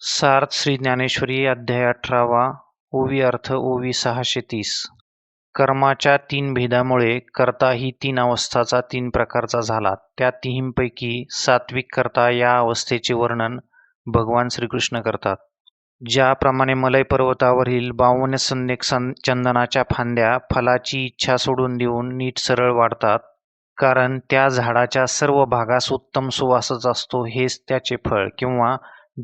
सार्थ श्री ज्ञानेश्वरी अध्याय अठरावा ओवी अर्थ ओवी सहाशे तीस. कर्माच्या तीन भेदामुळे कर्ता ही तीन अवस्थाचा तीन प्रकारचा झाला. त्या तिहींपैकी सात्विक कर्ता या अवस्थेचे वर्णन भगवान श्रीकृष्ण करतात. ज्याप्रमाणे मलय पर्वतावरील बावन्न संदेक चंदनाच्या फांद्या फलाची इच्छा सोडून देऊन नीट सरळ वाढतात कारण त्या झाडाच्या सर्व भागास उत्तम सुवासच असतो हेच त्याचे फळ किंवा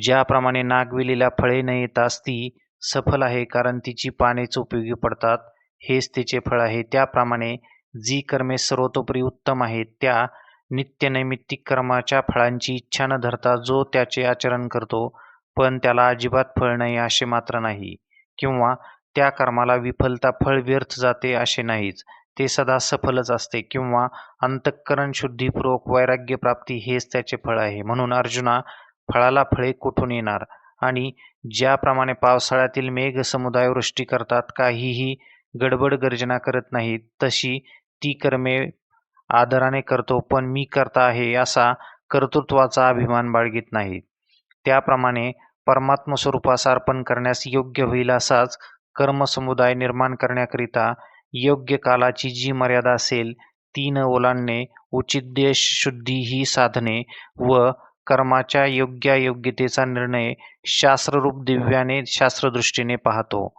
ज्याप्रमाणे नागवेलीला फळे न येताच ती सफल आहे कारण तिची पानेच उपयोगी पडतात हेच तिचे फळ आहे. त्याप्रमाणे जी कर्मे सर्वतोपरी उत्तम आहेत त्या नित्यनैमित्तिक कर्माच्या फळांची इच्छा न धरता जो त्याचे आचरण करतो पण त्याला अजिबात फळ नाही असे मात्र नाही. किंवा त्या कर्माला विफलता फळ व्यर्थ जाते असे नाहीच ते सदा सफलच असते. किंवा अंतःकरण शुद्धीपूर्वक वैराग्य प्राप्ती हेच त्याचे फळ आहे. म्हणून अर्जुना फळाला फळे कुठून येणार? आणि ज्याप्रमाणे पावसाळ्यातील मेघ समुदाय वृष्टी करतात काहीही गडबड गर्जना करत नाहीत तशी ती कर्मे आदराने करतो पण मी करता आहे असा कर्तृत्वाचा अभिमान बाळगीत नाही त्याप्रमाणे परमात्म स्वरूपास अर्पण करण्यास योग्य होईल असाच कर्मसमुदाय निर्माण करण्याकरिता योग्य कालाची जी मर्यादा असेल ती न ओलांडणे उचित देश शुद्धी ही साधने व कर्माच्या योग्यायोग्यतेचा निर्णय शास्त्ररूप दिव्याने शास्त्रदृष्टीने पाहतो.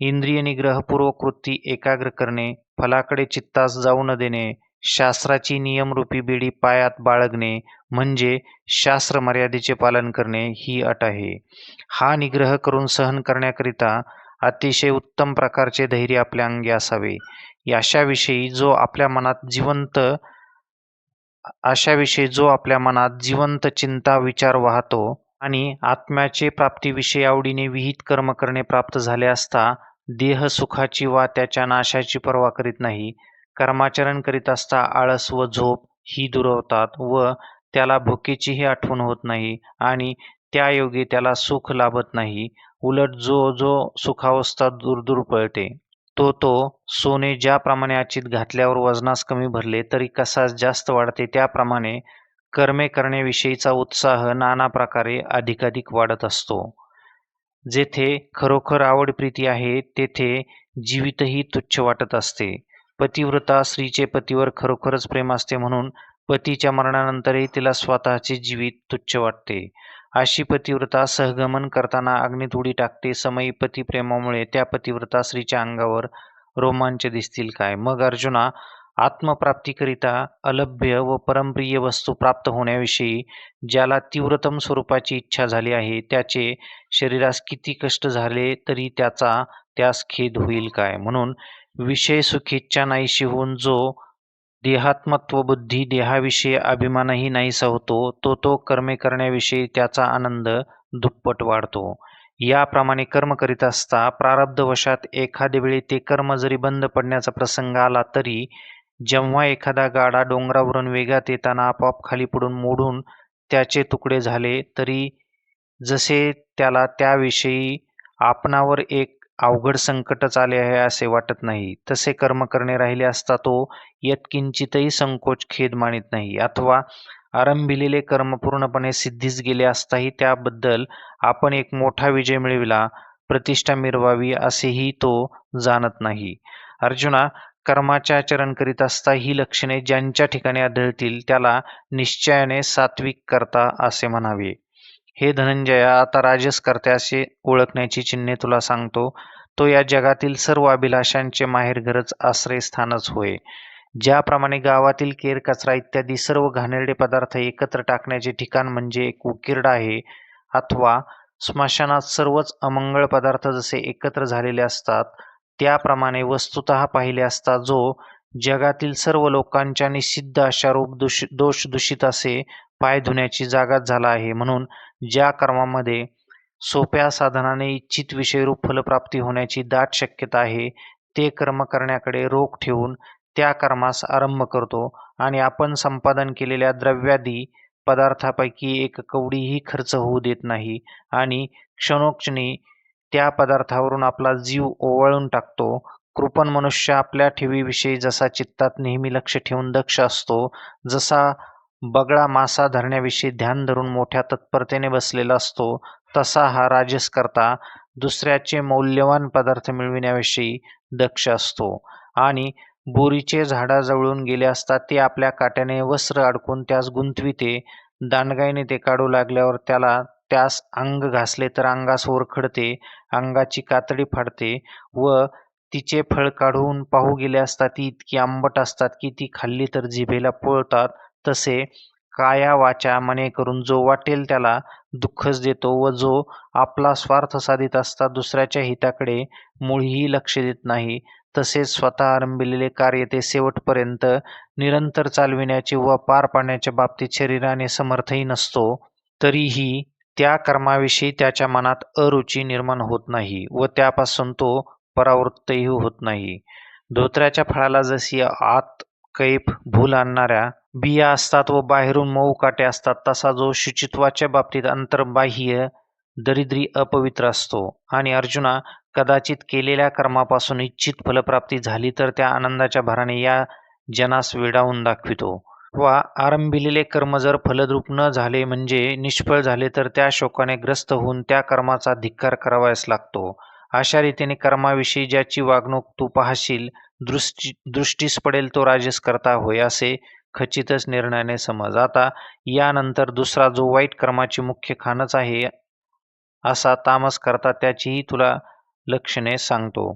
इंद्रिय निग्रह पूर्वकृती एकाग्र करणे फलाकडे चित्तास जाऊ न देणे शास्त्राची नियमरूपी बेडी पायात बाळगणे म्हणजे शास्त्र मर्यादेचे पालन करणे ही अट आहे. हा निग्रह करून सहन करण्याकरिता अतिशय उत्तम प्रकारचे धैर्य आपल्या अंगी असावे. अशाविषयी जो आपल्या मनात जिवंत अशाविषयी जो आपल्या मनात जिवंत चिंता विचार वाहतो आणि आत्म्याचे प्राप्तीविषयी आवडीने विहित कर्म करणे प्राप्त झाले असता देह सुखाची वा त्याच्या नाशाची पर्वा करीत नाही. कर्माचरण करीत असता आळस व झोप ही दुरवतात व त्याला भुकेचीही आठवण होत नाही आणि त्यायोगी त्याला सुख लाभत नाही. उलट जो जो सुखावस्था दूर दूर पळते. तो तो सोने ज्याप्रमाणे आचित घातल्यावर वजनास कमी भरले तरी कसा जास्त वाढते त्याप्रमाणे कर्मे करण्याविषयीचा उत्साह नाना प्रकारे अधिकाधिक वाढत असतो. जेथे खरोखर आवड प्रीती आहे तेथे जीवितही तुच्छ वाटत असते. पतिव्रता स्त्रीचे पतीवर खरोखरच प्रेम असते म्हणून पतीच्या मरणानंतरही तिला स्वतःचे जीवित तुच्छ वाटते. अशी पतिव्रता सहगमन करताना अग्नीत उडी टाकते. समयी पतिप्रेमामुळे त्या पतिव्रता स्त्रीच्या अंगावर रोमांच दिसतील काय? मग अर्जुना आत्मप्राप्तीकरिता अलभ्य व परमप्रिय वस्तू प्राप्त होण्याविषयी ज्याला तीव्रतम स्वरूपाची इच्छा झाली आहे त्याचे शरीरास किती कष्ट झाले तरी त्याचा त्यास खेद होईल काय? म्हणून विषय सुखीच्छा नाहीशी होऊन जो देहात्मत्व बुद्धी देहाविषयी अभिमानही नाहीसा होतो तो तो कर्मे करण्याविषयी त्याचा आनंद दुप्पट वाढतो. याप्रमाणे कर्म करीत असता प्रारब्धवशात एखाद्या वेळी ते कर्म जरी बंद पडण्याचा प्रसंग आला तरी जेव्हा एखादा गाडा डोंगरावरून वेगात येताना आपोआप खाली पडून मोडून त्याचे तुकडे झाले तरी जसे त्याला त्याविषयी आपणावर एक अवघड संकटच आले आहे असे वाटत नाही. तसे कर्म करणे राहिले असता तो यत्किंचितही संकोच खेद मानित नाही. अथवा आरंभिलेले कर्म पूर्णपणे सिद्धीस गेले असताही त्याबद्दल आपण एक मोठा विजय मिळविला प्रतिष्ठा मिरवावी असेही तो जाणत नाही. अर्जुना कर्माचे आचरण करीत असता ही लक्षणे ज्यांच्या ठिकाणी आढळतील त्याला निश्चयाने सात्विक करता असे म्हणावे. हे धनंजया आता राजसकर्त्याचे ओळखण्याची चिन्हे तुला सांगतो. तो या जगातील सर्व अभिलाषांचे माहेरघरच आश्रयस्थानच होय. ज्याप्रमाणे गावातील केर कचरा इत्यादी सर्व घाणेरडे पदार्थ एकत्र टाकण्याचे ठिकाण म्हणजे एक उकिरडा आहे अथवा स्मशानात सर्वच अमंगळ पदार्थ जसे एकत्र झालेले असतात त्याप्रमाणे वस्तुत पाहिले असता जो जगातील सर्व लोकांच्या निषिद्ध अशा रूप दोष दूषित असे पाय धुण्याची जागाच झाला आहे. म्हणून ज्या कर्मामध्ये सोप्या साधनाने इच्छित विषयरूप फलप्राप्ती होण्याची दाट शक्यता आहे ते कर्म करण्याकडे रोख ठेवून त्या कर्मास आरंभ करतो आणि आपण संपादन केलेल्या द्रव्यादी पदार्थापैकी एक कवडीही खर्च होऊ देत नाही आणि क्षणोक्षणी त्या पदार्थावरून आपला जीव ओवाळून टाकतो. कृपण मनुष्य आपल्या ठेवीविषयी जसा चित्तात नेहमी लक्ष ठेवून दक्ष असतो जसा बगळा मासा धरण्याविषयी ध्यान धरून मोठ्या तत्परतेने बसलेला असतो तसा हा राजस करता दुसऱ्याचे मौल्यवान पदार्थ मिळविण्याविषयी दक्ष असतो आणि बोरीचे झाडाजवळून गेले असता ते आपल्या काट्याने वस्त्र अडकून त्यास गुंतविते दांडगाईने ते काढू लागल्यावर त्याला त्यास अंग घासले तर अंगास ओरखडते अंगाची कातडी फाडते व तिचे फळ काढून पाहू गेले असता ती इतकी आंबट असतात की ती खाल्ली तर जिभेला पोळतात तसे काया वाचा मने करून जो वाटेल त्याला दुःखच देतो व जो आपला स्वार्थ साधित असता दुसऱ्याच्या हिताकडे मुळीही लक्ष देत नाही तसेच स्वतः आरंभिलेले कार्य ते शेवटपर्यंत निरंतर चालविण्याचे व पार पाडण्याच्या बाबतीत शरीराने समर्थही नसतो तरीही त्या कर्माविषयी त्याच्या मनात अरुची निर्माण होत नाही व त्यापासून तो परावृत्तही होत नाही. धोत्र्याच्या फळाला जशी आत कैफ भूल आणणाऱ्या बिया असतात व बाहेरून मऊ काटे असतात तसा जो शुचित्वाच्या बाबतीत अंतर्बाह्य दरिद्री अपवित्र असतो. आणि अर्जुना कदाचित केलेल्या कर्मापासून इच्छित फलप्राप्ती झाली तर त्या आनंदाच्या भराने या जनास वेडावून दाखवितो. वा आरंभिलेले कर्म जर फलद्रूप न झाले म्हणजे निष्फळ झाले तर त्या शोकाने ग्रस्त होऊन त्या कर्माचा धिक्कार करावयास लागतो. अशा रीतीने कर्माविषयी ज्याची वागणूक तू पाहशील दृष्टी दृष्टीस पडेल तो राजस करता होय असे खचितच निर्णयाने समज. आता यानंतर दुसरा जो वाईट कर्माची मुख्य खानच आहे असा तामस करता त्याचीही तुला लक्षणे सांगतो.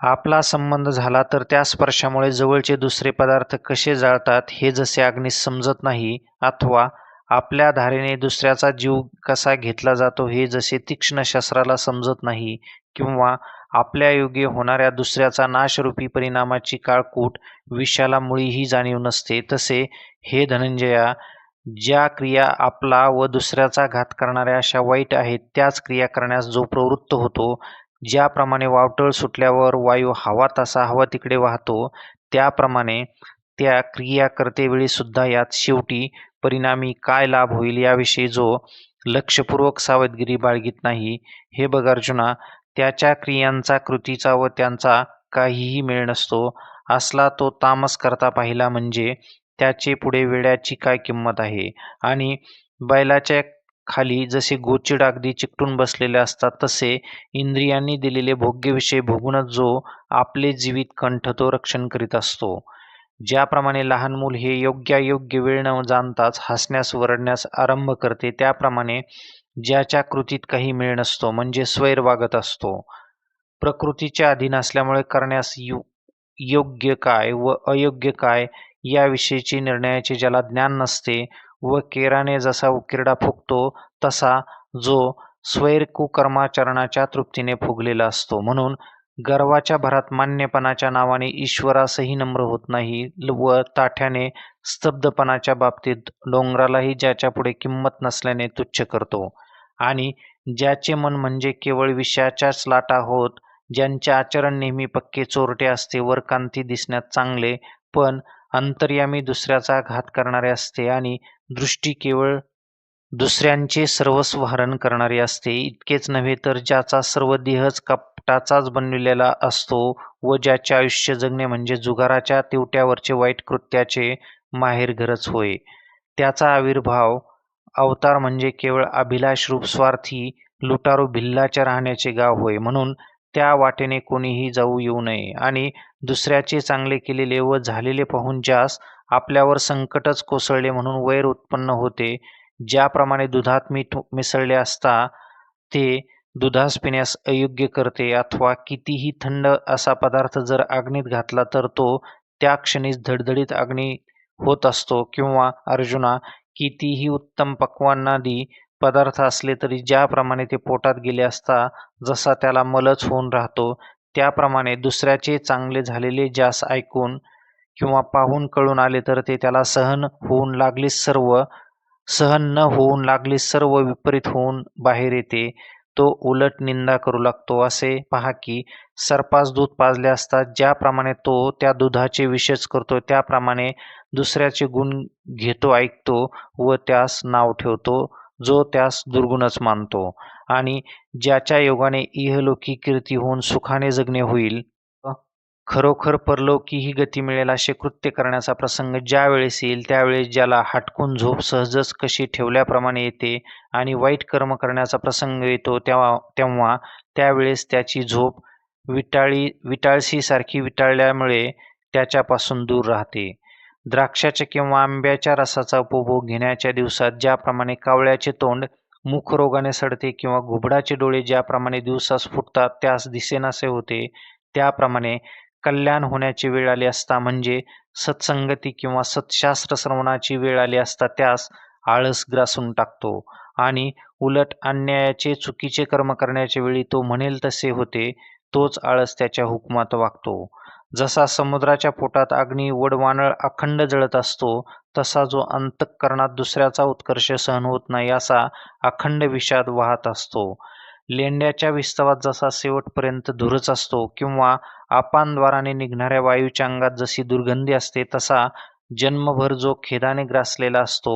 आपला संबंध झाला तर त्या स्पर्शामुळे जवळचे दुसरे पदार्थ कसे जाळतात हे जसे अग्नीस समजत नाही अथवा आपल्या धारेने दुसऱ्याचा जीव कसा घेतला जातो हे जसे तीक्ष्ण शस्त्राला समजत नाही किंवा आपल्या योग्य होणाऱ्या दुसऱ्याचा नाशरूपी परिणामाची काळकूट विषाला मुळीही जाणीव नसते. तसे हे धनंजया ज्या क्रिया आपला व दुसऱ्याचा घात करणाऱ्या अशा वाईट आहेत त्याच क्रिया करण्यास जो प्रवृत्त होतो ज्याप्रमाणे वावटळ सुटल्यावर वायू हवा तसा हवा तिकडे वाहतो त्याप्रमाणे त्या क्रिया करतेवेळी सुद्धा यात शेवटी परिणामी काय लाभ होईल याविषयी जो लक्षपूर्वक सावधगिरी बाळगीत नाही. हे बघ अर्जुना त्याच्या क्रियांचा कृतीचा व त्यांचा काहीही मेळ नसतो. असला तो तामस करता पाहिला म्हणजे त्याचे पुढे वेड्याची काय किंमत आहे? आणि बैलाच्या खाली जसे गोचिड अगदी चिकटून बसलेले असतात तसे इंद्रियांनी दिलेले भोग्यविषय भोगूनच जो आपले जीवित कंठतो रक्षण करीत असतो. ज्याप्रमाणे लहान मूल हे योग्यायोग्य वेळ न जाणताच हसण्यास वरडण्यास आरंभ करते त्याप्रमाणे ज्याच्या कृतीत काही मेळ नसतो म्हणजे स्वैर वागत असतो. प्रकृतीच्या अधीन असल्यामुळे करण्यास यु योग्य काय व अयोग्य काय याविषयीची निर्णयाचे ज्याला ज्ञान नसते व केराने जसा उकिरडा फुगतो तसा जो स्वैर कुकर्माचरणाच्या तृप्तीने फुगलेला असतो. म्हणून गर्वाच्या भरात मान्यपणाच्या नावाने ईश्वरासही नम्र होत नाही व ताठ्याने स्तब्धपणाच्या बाबतीत डोंगरालाही ज्याच्या पुढे किंमत नसल्याने तुच्छ करतो. आणि ज्याचे मन म्हणजे केवळ विषयाच्याच लाटा होत ज्यांचे आचरण नेहमी पक्के चोरटे असते वर कांती दिसण्यात चांगले पण अंतर्यामी दुसऱ्याचा घात करणारे असते आणि दृष्टी केवळ दुसऱ्यांचे सर्वस्व हरण करणारे असते. इतकेच नव्हे तर ज्याचा सर्व देहच टाचाच बनविलेला असतो व ज्याचे आयुष्य जगणे म्हणजे जुगाराच्या तिवट्यावरचे वाईट कृत्याचे माहेरघरच होय. त्याचा आविर्भाव अवतार म्हणजे केवळ अभिलाष रूप स्वार्थी लुटारू भिल्लाच्या राहण्याचे गाव होय. म्हणून त्या वाटेने कोणीही जाऊ येऊ नये आणि दुसऱ्याचे चांगले केलेले व झालेले पाहून ज्यास आपल्यावर संकटच कोसळले म्हणून वैर उत्पन्न होते ज्याप्रमाणे दुधात मीठ मिसळले असता ते दुधास पिण्यास अयोग्य करते अथवा कितीही थंड असा पदार्थ जर अग्नीत घातला तर तो त्या क्षणीच धडधडीत अग्नी होत असतो. किंवा अर्जुना कितीही उत्तम पक्वानादी पदार्थ असले तरी ज्याप्रमाणे ते पोटात गेले असता जसा त्याला मलच होऊन राहतो त्याप्रमाणे दुसऱ्याचे चांगले झालेले ज्यास ऐकून किंवा पाहून कळून आले तर ते त्याला सहन होऊन लागले सर्व सहन न होऊन लागले सर्व विपरीत होऊन बाहेर येते. तो उलट निंदा करू लागतो असे पहा की सर्पास दूध पाजले असतात ज्याप्रमाणे तो त्या दुधाचे विशेष करतो त्याप्रमाणे दुसऱ्याचे गुण घेतो ऐकतो व त्यास नाव ठेवतो जो त्यास दुर्गुणच मानतो. आणि ज्याच्या योगाने इहलोकी कीर्ती होऊन सुखाने जगणे होईल खरोखर परलोकी ही गती मिळेल असे कृत्य करण्याचा प्रसंग ज्या वेळेस येईल त्यावेळेस ज्याला हटकून झोप सहजच कशी ठेवल्याप्रमाणे येते आणि वाईट कर्म करण्याचा प्रसंग येतो तेव्हा तेव्हा त्यावेळेस त्याची झोप विटाळी विटाळसीसारखी विटाळल्यामुळे त्याच्यापासून दूर राहते. द्राक्षाच्या किंवा आंब्याच्या रसाचा उपभोग घेण्याच्या दिवसात ज्याप्रमाणे कावळ्याचे तोंड मुखरोगाने सडते किंवा घुबडाचे डोळे ज्याप्रमाणे दिवसास फुटतात त्यास दिसेनासे होते त्याप्रमाणे कल्याण होण्याची वेळ आली असता म्हणजे सत्संगती किंवा सत्शास्त्र श्रवणाची वेळ आली असता त्यास आळस ग्रासून टाकतो. आणि उलट अन्यायाचे चुकीचे कर्म करण्याच्या वेळी तो म्हणेल तसे होते तोच आळस त्याच्या हुकमात वागतो. जसा समुद्राच्या पोटात अग्नी वडवानळ अखंड जळत असतो तसा जो अंतःकरणात दुसऱ्याचा उत्कर्ष सहन होत नाही असा अखंड विषाद वाहत असतो. लेंड्याच्या विस्तवात जसा शेवटपर्यंत धुरच असतो किंवा आपानद्वाराने निघणाऱ्या वायूच्या अंगात जशी दुर्गंधी असते तसा जन्मभर जो खेदाने ग्रासलेला असतो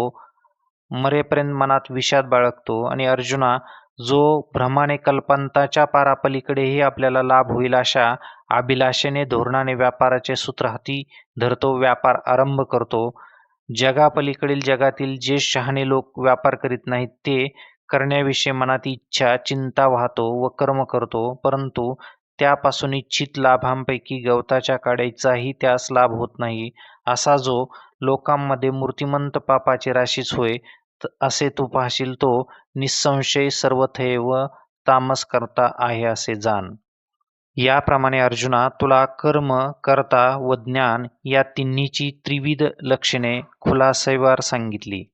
मरेपर्यंत मनात विषाद बाळगतो आणि अर्जुना जो भ्रमाने कल्पंताच्या पारापलीकडेही आपल्याला लाभ होईल अशा अभिलाषेने धोरणाने व्यापाराचे सूत्र हाती धरतो व्यापार आरंभ करतो. जगापलीकडील जगातील जे शहाणे लोक व्यापार करीत नाहीत ते करण्याविषयी मनात इच्छा चिंता वाहतो व कर्म करतो. परंतु त्यापासून इच्छित लाभांपैकी गवताच्या काड्याचाही त्यास लाभ होत नाही. असा जो लोकांमध्ये मूर्तिमंत पापाची राशीच होय असे तू पाहशील तो निसंशय सर्वथैव तामस करता आहे असे जाण. याप्रमाणे अर्जुना तुला कर्म करता व ज्ञान या तिन्हीची त्रिविध लक्षणे खुलासेवार सांगितली.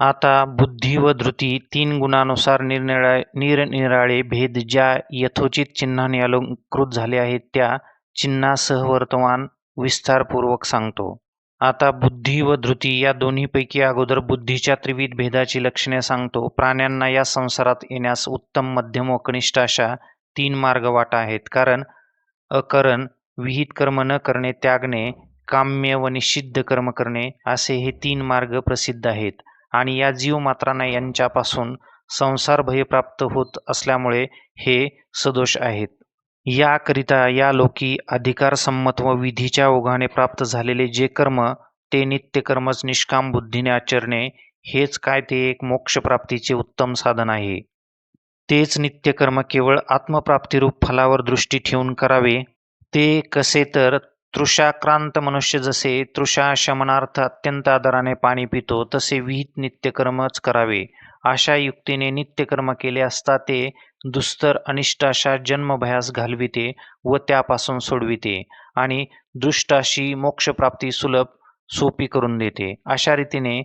आता बुद्धी व धृती तीन गुणानुसार निरनिळा निरनिराळे भेद ज्या यथोचित चिन्हाने अलंकृत झाले आहेत त्या चिन्हासह वर्तमान विस्तारपूर्वक सांगतो. आता बुद्धी व धृती या दोन्हीपैकी अगोदर बुद्धीच्या त्रिविध भेदाची लक्षणे सांगतो. प्राण्यांना या संसारात येण्यास उत्तम मध्यम व कनिष्ठ अशा तीन मार्ग वाटा आहेत. कारण अकरण विहित कर्म न करणे त्यागणे काम्य व निषिद्ध कर्म करणे असे हे तीन मार्ग प्रसिद्ध आहेत. आणि या जीवमात्रांना यांच्यापासून संसार भय प्राप्त होत असल्यामुळे हे सदोष आहेत. याकरिता या लोकी अधिकारसंमत व विधीच्या ओघाने प्राप्त झालेले जे कर्म ते नित्यकर्मच निष्काम बुद्धीने आचरणे हेच काय ते एक मोक्षप्राप्तीचे उत्तम साधन आहे. तेच नित्यकर्म केवळ आत्मप्राप्तीरूप फलावर दृष्टी ठेवून करावे ते कसे तर तृषाक्रांत मनुष्य जसे तृषा शमनार्थ अत्यंत आदराने पाणी पितो तसे विहित नित्यकर्मच करावे. अशा युक्तीने नित्यकर्म केले असता ते दुस्तर अनिष्ट अशा जन्मभयास घालविते व त्यापासून सोडविते आणि दृष्टाशी मोक्षप्राप्ती सुलभ सोपी करून देते. अशा रीतीने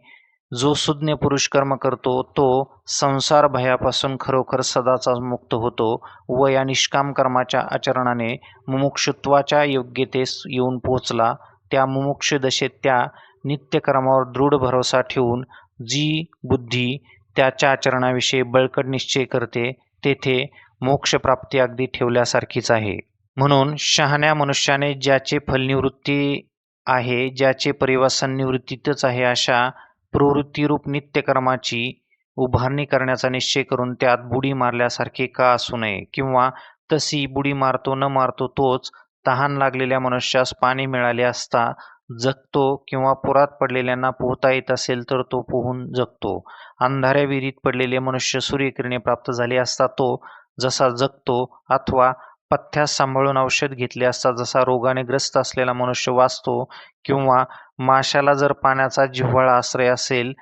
जो सुज्ञ पुरुष कर्म करतो तो संसार भयापासून खरोखर सदाचा मुक्त होतो. व या निष्काम कर्माच्या आचरणाने मुमुक्षुत्वाच्या योग्यतेस येऊन पोहोचला. त्या मुमुक्ष दशेत त्या नित्यकर्मावर दृढ भरोसा ठेवून जी बुद्धी त्याच्या आचरणाविषयी बळकट निश्चय करते तेथे मोक्षप्राप्ती अगदी ठेवल्यासारखीच आहे. म्हणून शहाण्या मनुष्याने ज्याचे फलनिवृत्ती आहे ज्याचे परिवासन निवृत्तीतच आहे अशा प्रवृत्तीरूप नित्यकर्माची उभारणी करण्याचा निश्चय करून त्यात बुडी मारल्यासारखे का असू नये किंवा तशी बुडी मारतो न मारतो तोच तहान लागलेल्या मनुष्यास पाणी मिळाले असता जगतो किंवा पुरात पडलेल्यांना पोहता येत असेल तर तो पोहून जगतो. अंधाऱ्या विहिरीत पडलेले मनुष्य सूर्यकिरणे प्राप्त झाले असता तो जसा जगतो अथवा पथ्यास सांभाळून औषध घेतले असता जसा रोगाने ग्रस्त असलेला मनुष्य वाचतो किंवा माशाला जर पाण्याचा जिव्हाळा आश्रय असेल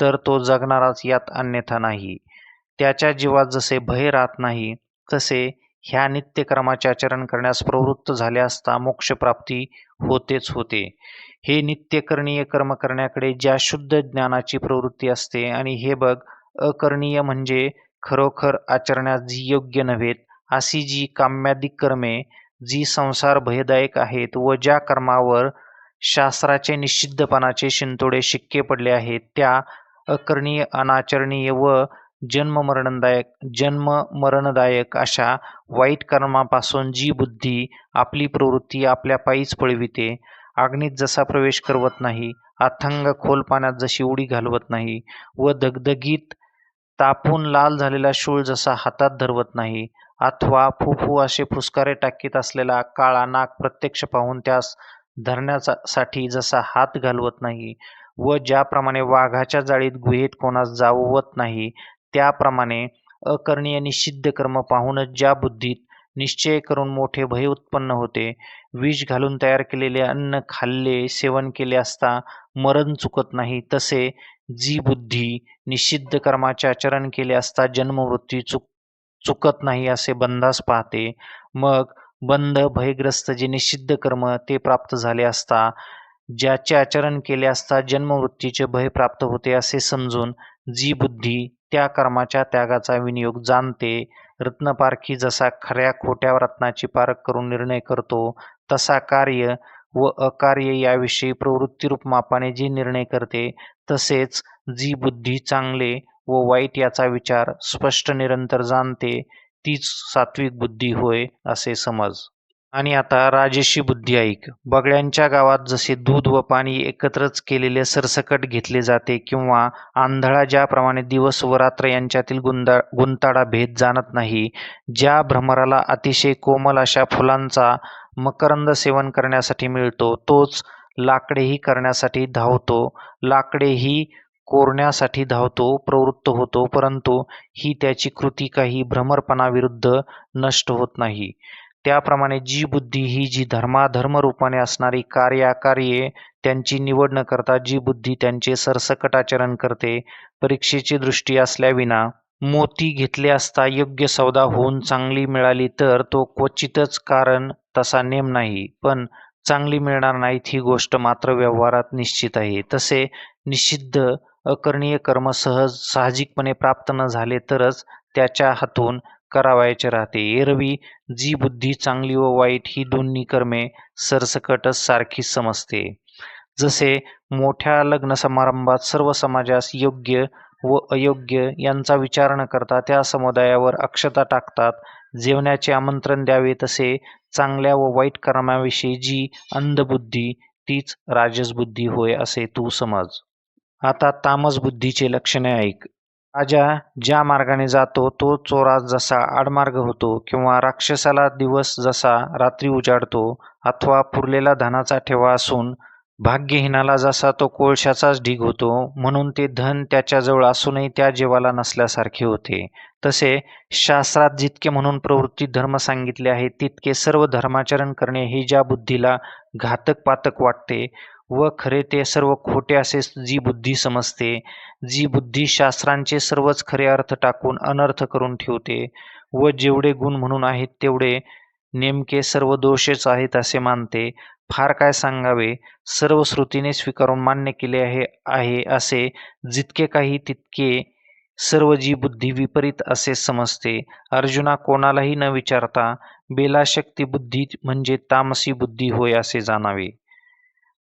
तर तो जगणाराच यात अन्यथा नाही. त्याच्या जीवात जसे भय राहत नाही तसे ह्या नित्यक्रमाचे आचरण करण्यास प्रवृत्त झाले असता मोक्षप्राप्ती होतेच होते. हे नित्यकरणीय कर्म करण्याकडे ज्या शुद्ध ज्ञानाची प्रवृत्ती असते आणि हे बघ अकरणीय म्हणजे खरोखर आचरण्यास जी योग्य नव्हेत अशी जी काम्यादिक कर्मे जी संसार भयदायक आहेत व ज्या कर्मावर शास्त्राचे निषिद्धपणाचे शिंतोडे शिक्के पडले आहेत त्या अकरणीय अनाचरणीय व जन्म मरणदायक जन्म मरणदायक अशा वाईट कर्मापासून जी बुद्धी आपली प्रवृत्ती आपल्या पायीच पळविते अग्नीत जसा प्रवेश करवत नाही अथंग खोल पाण्यात जशी उडी घालवत नाही व दगदगीत तापून लाल झालेला शूळ जसा हातात धरवत नाही अथवा फुफू असे फुसकारे टाकीत असलेला काळा नाग प्रत्यक्ष पाहून त्यास धरण्यासाठी जसा हात घालवत नाही व ज्याप्रमाणे वाघाच्या जाळीत गुहेत कोणास जाववत नाही त्याप्रमाणे अकर्णीय निषिद्ध कर्म पाहूनच ज्या बुद्धीत निश्चय करून मोठे भय उत्पन्न होते विष घालून तयार केलेले अन्न खाल्ले सेवन केले असता मरण चुकत नाही तसे जी बुद्धी निषिद्ध कर्माचे आचरण केले असता जन्मवृत्ती चुक चुकत नाही असे बंधास पाहते. मग बंध भयग्रस्त जे निषिद्ध कर्म ते प्राप्त झाले असता ज्याचे आचरण केले असता जन्मवृत्तीचे भय प्राप्त होते असे समजून जी बुद्धी त्या कर्माच्या त्यागाचा विनियोग जाणते रत्नपारखी जसा खऱ्या खोट्या रत्नाची पारख करून निर्णय करतो तसा कार्य व अकार्य याविषयी प्रवृत्तीरूप मापाने जी निर्णय करते तसेच जी बुद्धी चांगले व वाईट याचा विचार स्पष्ट निरंतर जाणते तीच सात्विक बुद्धी होय असे समज. आणि आता राजेशी बुद्धी ऐक. बगड्यांच्या गावात जसे दूध व पाणी एकत्रच केलेले सरसकट घेतले जाते किंवा आंधळा ज्याप्रमाणे दिवस व रात्र यांच्यातील गुंदा गुंताडा भेद जाणत नाही ज्या भ्रमराला अतिशय कोमल अशा फुलांचा मकरंद सेवन करण्यासाठी मिळतो तोच लाकडेही करण्यासाठी धावतो. लाकडेही कोरण्यासाठी धावतो प्रवृत्त होतो परंतु ही त्याची कृती काही भ्रमरपणाविरुद्ध नष्ट होत नाही. त्याप्रमाणे जी बुद्धी ही जी धर्माधर्म रूपाने असणारी कार्याकार्ये त्यांची निवड न करता जी बुद्धी त्यांचे सरसकट आचरण करते परीक्षेची दृष्टी असल्याविना मोती घेतले असता योग्य सौदा होऊन चांगली मिळाली तर तो क्वचितच कारण तसा नेम नाही पण चांगली मिळणार नाहीत ही गोष्ट मात्र व्यवहारात निश्चित आहे. तसे निषिद्ध अकरणीय कर्म सहज साहजिकपणे प्राप्त न झाले तरच त्याच्या हातून करावायचे राहते. एरवी जी बुद्धी चांगली व वाईट ही दोन्ही कर्मे सरसकटच सारखी समजते. जसे मोठ्या लग्न समारंभात सर्व समाजास योग्य व अयोग्य यांचा विचार न करता त्या समुदायावर अक्षता टाकतात जेवणाचे आमंत्रण द्यावे तसे चांगल्या व वाईट कर्माविषयी जी अंधबुद्धी तीच राजसबुद्धी होय असे तू समज. आता तामस बुद्धीचे लक्षणे ऐक. राजा ज्या मार्गाने जातो तो चोरास जसा आडमार्ग होतो किंवा राक्षसाला दिवस जसा रात्री उजाडतो अथवा पुरलेला धनाचा ठेवा असून भाग्यहीनाला जसा तो कोळशाचाच ढीग होतो म्हणून ते धन त्याच्याजवळ असूनही त्या जीवाला नसल्यासारखे होते. तसे शास्त्रात जितके म्हणून प्रवृत्ती धर्म सांगितले आहे तितके सर्व धर्माचरण करणे हे ज्या बुद्धीला घातक पातक वाटते व खरे ते सर्व खोटे असे जी बुद्धी समजते जी बुद्धी शास्त्रांचे सर्वच खरे अर्थ टाकून अनर्थ करून ठेवते व जेवढे गुण म्हणून आहेत तेवढे नेमके सर्व दोषेच आहेत असे मानते. फार काय सांगावे? सर्व श्रुतीने स्वीकारून मान्य केले आहे आहे असे जितके काही तितके सर्व जी बुद्धी विपरीत असे समजते. अर्जुना कोणालाही न विचारता बेलाशक्ती बुद्धी म्हणजे तामसी बुद्धी होय असे जाणावे.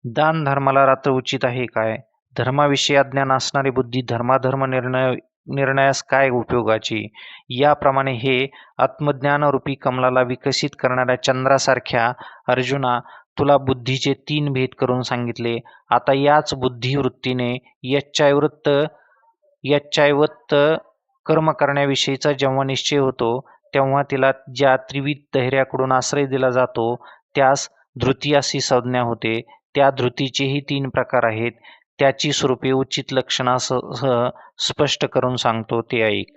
दान धर्माला रात्र उचित आहे काय? धर्माविषयी अज्ञान असणारी बुद्धी धर्माधर्म निर्णय निर्णयास काय उपयोगाची? याप्रमाणे हे आत्मज्ञानरूपी कमलाला विकसित करणाऱ्या चंद्रासारख्या अर्जुना तुला बुद्धीचे तीन भेद करून सांगितले. आता याच बुद्धिवृत्तीने यच्चायवृत्त यच्चायवत्त कर्म करण्याविषयीचा जेव्हा निश्चय होतो तेव्हा तिला ज्या त्रिविध धैर्याकडून आश्रय दिला जातो त्यास धृती अशी संज्ञा होते. त्या धृतीचेही तीन प्रकार आहेत. त्याची स्वरूपे उचित लक्षणासह स्पष्ट करून सांगतो ते ऐक.